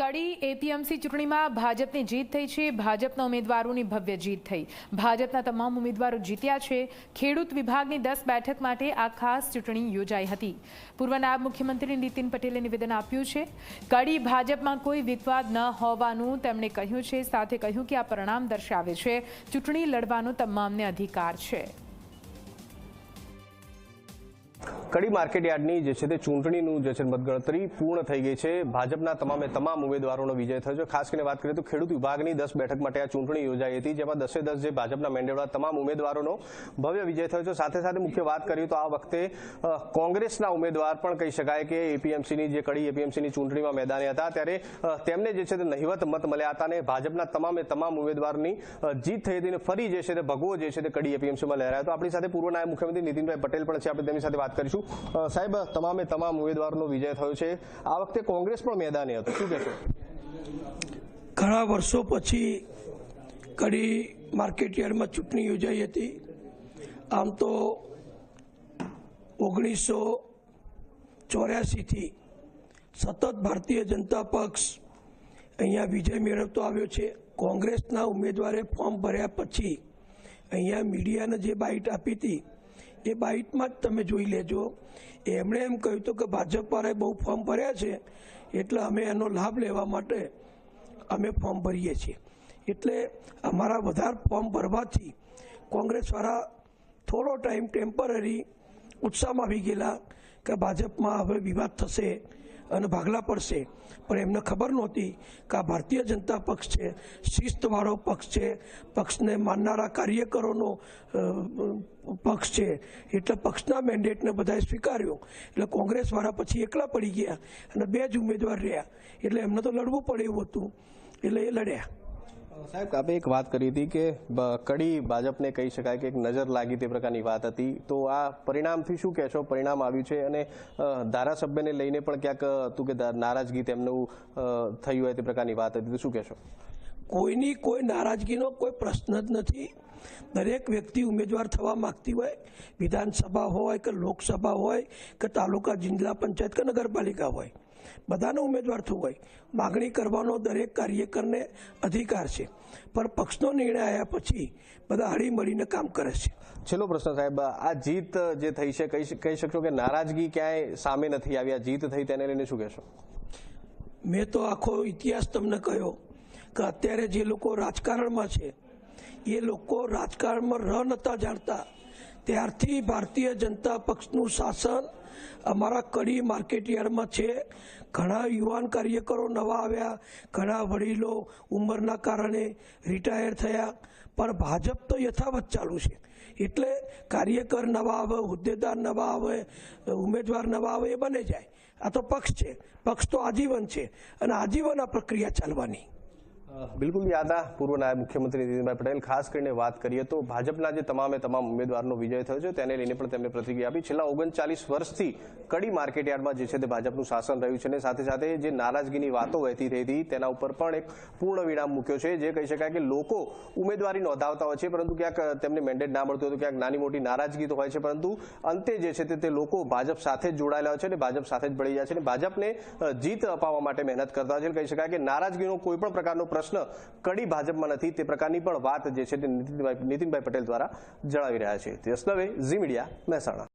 કડી APMC ચૂંટણીમાં ભાજપની જીત થઈ છે. ભાજપના ઉમેદવારોની ભવ્ય જીત થઈ. ભાજપના તમામ ઉમેદવારો જીત્યા છે. ખેડૂત વિભાગની દસ બેઠક માટે આ ખાસ ચૂંટણી યોજાઈ હતી. પૂર્વ નાયબ મુખ્યમંત્રી નીતિન પટેલે નિવેદન આપ્યું છે. કડી ભાજપમાં કોઈ વિવાદ ન હોવાનું તેમણે કહ્યું છે. સાથે કહ્યું કે આ પરિણામ દર્શાવે છે. ચૂંટણી લડવાનો તમામને અધિકાર છે. કડી માર્કેટ યાર્ડની જે છે તે ચૂંટણીનું જે છે મતગણતરી પૂર્ણ થઈ ગઈ છે. ભાજપના તમામે તમામ ઉમેદવારોનો વિજય થયો છે. ખાસ કરીને વાત કરીએ તો ખેડૂત વિભાગની દસ બેઠક માટે આ ચૂંટણી યોજાઈ હતી, જેમાં દસે દસ જે ભાજપના મેન્ડેટવાળા તમામ ઉમેદવારોનો ભવ્ય વિજય થયો છે. સાથે સાથે મુખ્ય વાત કરીએ તો આ વખતે કોંગ્રેસના ઉમેદવાર પણ કહી શકાય કે એપીએમસીની જે કડી એપીએમસીની ચૂંટણીમાં મેદાને હતા, ત્યારે તેમને જે છે તે નહિવત મત મળ્યા હતા અને ભાજપના તમામે તમામ ઉમેદવારની જીત થઈ હતી અને ફરી જે છે તે ભગવો જે છે તે કડી એપીએમસીમાં લહેરાયો તો આપણી સાથે પૂર્વ નાયબ મુખ્યમંત્રી નીતિનભાઈ પટેલ પણ છે. આપણે તેમની સાથે વાત કરીશું. અ, સાહેબ તમામે તમામ ઉમેદવારનો વિજય થયો છે. આ વખતે કોંગ્રેસ પણ મેદાને હતો. શું કહેશો? ઘણા વર્ષો પછી કડી માર્કેટ યાર્ડમાં ચૂંટણી યોજાઈ હતી. આમ તો ઓગણીસો ચોર્યાસીથી સતત ભારતીય જનતા પક્ષ અહીંયા વિજય મેળવતો આવ્યો છે. કોંગ્રેસના ઉમેદવારે ફોર્મ ભર્યા પછી અહીંયા મીડિયાને જે બાઇટ આપી હતી એ બાઇટમાં જ તમે જોઈ લેજો. એમણે એમ કહ્યું હતું કે ભાજપવાળાએ બહુ ફોર્મ ભર્યા છે, એટલે અમે એનો લાભ લેવા માટે અમે ફોર્મ ભરીએ છીએ. એટલે અમારા વધારે ફોર્મ ભરવાથી કોંગ્રેસવાળા થોડો ટાઈમ ટેમ્પરરી ઉત્સાહમાં આવી ગયેલા કે ભાજપમાં હવે વિવાદ થશે. અને ભાગલા પડશે. પણ એમને ખબર નહોતી કે આ ભારતીય જનતા પક્ષ છે શિસ્તવાળો પક્ષ છે, પક્ષને માનનારા કાર્યકરોનો પક્ષ છે. એટલે પક્ષના મેન્ડેટને બધાએ સ્વીકાર્યો. એટલે કોંગ્રેસવાળા પછી એકલા પડી ગયા અને બે જ ઉમેદવાર રહ્યા. એટલે એમને તો લડવું પડે એવું હતું. એટલે એ લડ્યા. સાહેબ આપણે એક વાત કરી હતી કે કડી ભાજપને કહી શકાય કે એક નજર લાગી તે પ્રકારની વાત હતી. તો આ પરિણામથી શું કહેશો? પરિણામ આવ્યું છે અને ધારાસભ્યને લઈને પણ ક્યાંક હતું કે નારાજગી તેમનું થયું હોય તે પ્રકારની વાત હતી. તો શું કહેશો? કોઈની કોઈ નારાજગીનો કોઈ પ્રશ્ન જ નથી. દરેક વ્યક્તિ ઉમેદવાર થવા માગતી હોય, વિધાનસભા હોય કે લોકસભા હોય કે તાલુકા જિલ્લા પંચાયત કે નગરપાલિકા હોય. બધાનો ઉમેદવાર થવું હોય. માગણી કરવાનો દરેક કાર્યકરને અધિકાર છે. પણ પક્ષનો નિર્ણય આવ્યા પછી બધા હળી મળીને કામ કરે છે. છેલ્લો પ્રશ્ન સાહેબ આ જીત જે થઈ છે કહી કહી શકશો કે નારાજગી ક્યાંય સામે નથી આવી? આ જીત થઈ તેને લઈને શું કહેશો? મેં તો આખો ઇતિહાસ તમને કહ્યો કે અત્યારે જે લોકો રાજકારણમાં છે એ લોકો રાજકારણમાં ર નતા જાણતા. ત્યારથી ભારતીય જનતા પક્ષનું શાસન અમારા કડી માર્કેટ યાર્ડમાં છે. ઘણા યુવાન કાર્યકરો નવા આવ્યા, ઘણા વડીલો ઉંમરના કારણે રિટાયર થયા, પણ ભાજપ તો યથાવત ચાલુ છે. એટલે કાર્યકર નવા આવે, હોદ્દેદાર નવા આવે, ઉમેદવાર નવા આવે એ બને જાય. આ તો પક્ષ છે. પક્ષ તો આજીવન છે અને આજીવન આ પ્રક્રિયા ચાલવાની. બિલકુલ યાદ. પૂર્વ નાયબ મુખ્યમંત્રી નીતિનભાઈ પટેલ, ખાસ કરીને વાત કરીએ તો ભાજપના જે તમામે તમામ ઉમેદવારનો વિજય થયો છે, તેને લઈને પણ તેમણે પ્રતિક્રિયા આપી. છેલ્લા ઓગણચાલીસ વર્ષથી કડી માર્કેટ યાર્ડમાં જે છે તે ભાજપનું શાસન રહ્યું છે અને સાથે સાથે જે નારાજગીની વાતો વહેતી થઈ હતી, તેના ઉપર પણ એક પૂર્ણ વિરામ મૂક્યો છે. જે કહી શકાય કે લોકો ઉમેદવારી નોંધાવતા હોય છે, પરંતુ ક્યાંક તેમને મેન્ડેટ ના મળતું હતું ક્યાંક નાની મોટી નારાજગી તો હોય છે, પરંતુ અંતે જે છે તે તે લોકો ભાજપ સાથે જ જોડાયેલા હોય છે અને ભાજપ સાથે જ ભળી જાય છે અને ભાજપને જીત અપાવવા માટે મહેનત કરતા હોય છે. કહી શકાય કે નારાજગીનો કોઈ પણ પ્રકારનો પ્રશ્ન કડી ભાજપમાં નથી, તે પ્રકારની પણ વાત જે છે તે નીતિનભાઈ પટેલ દ્વારા જણાવી રહ્યા છે. તે દવે ઝી મીડિયા મહેસાણા.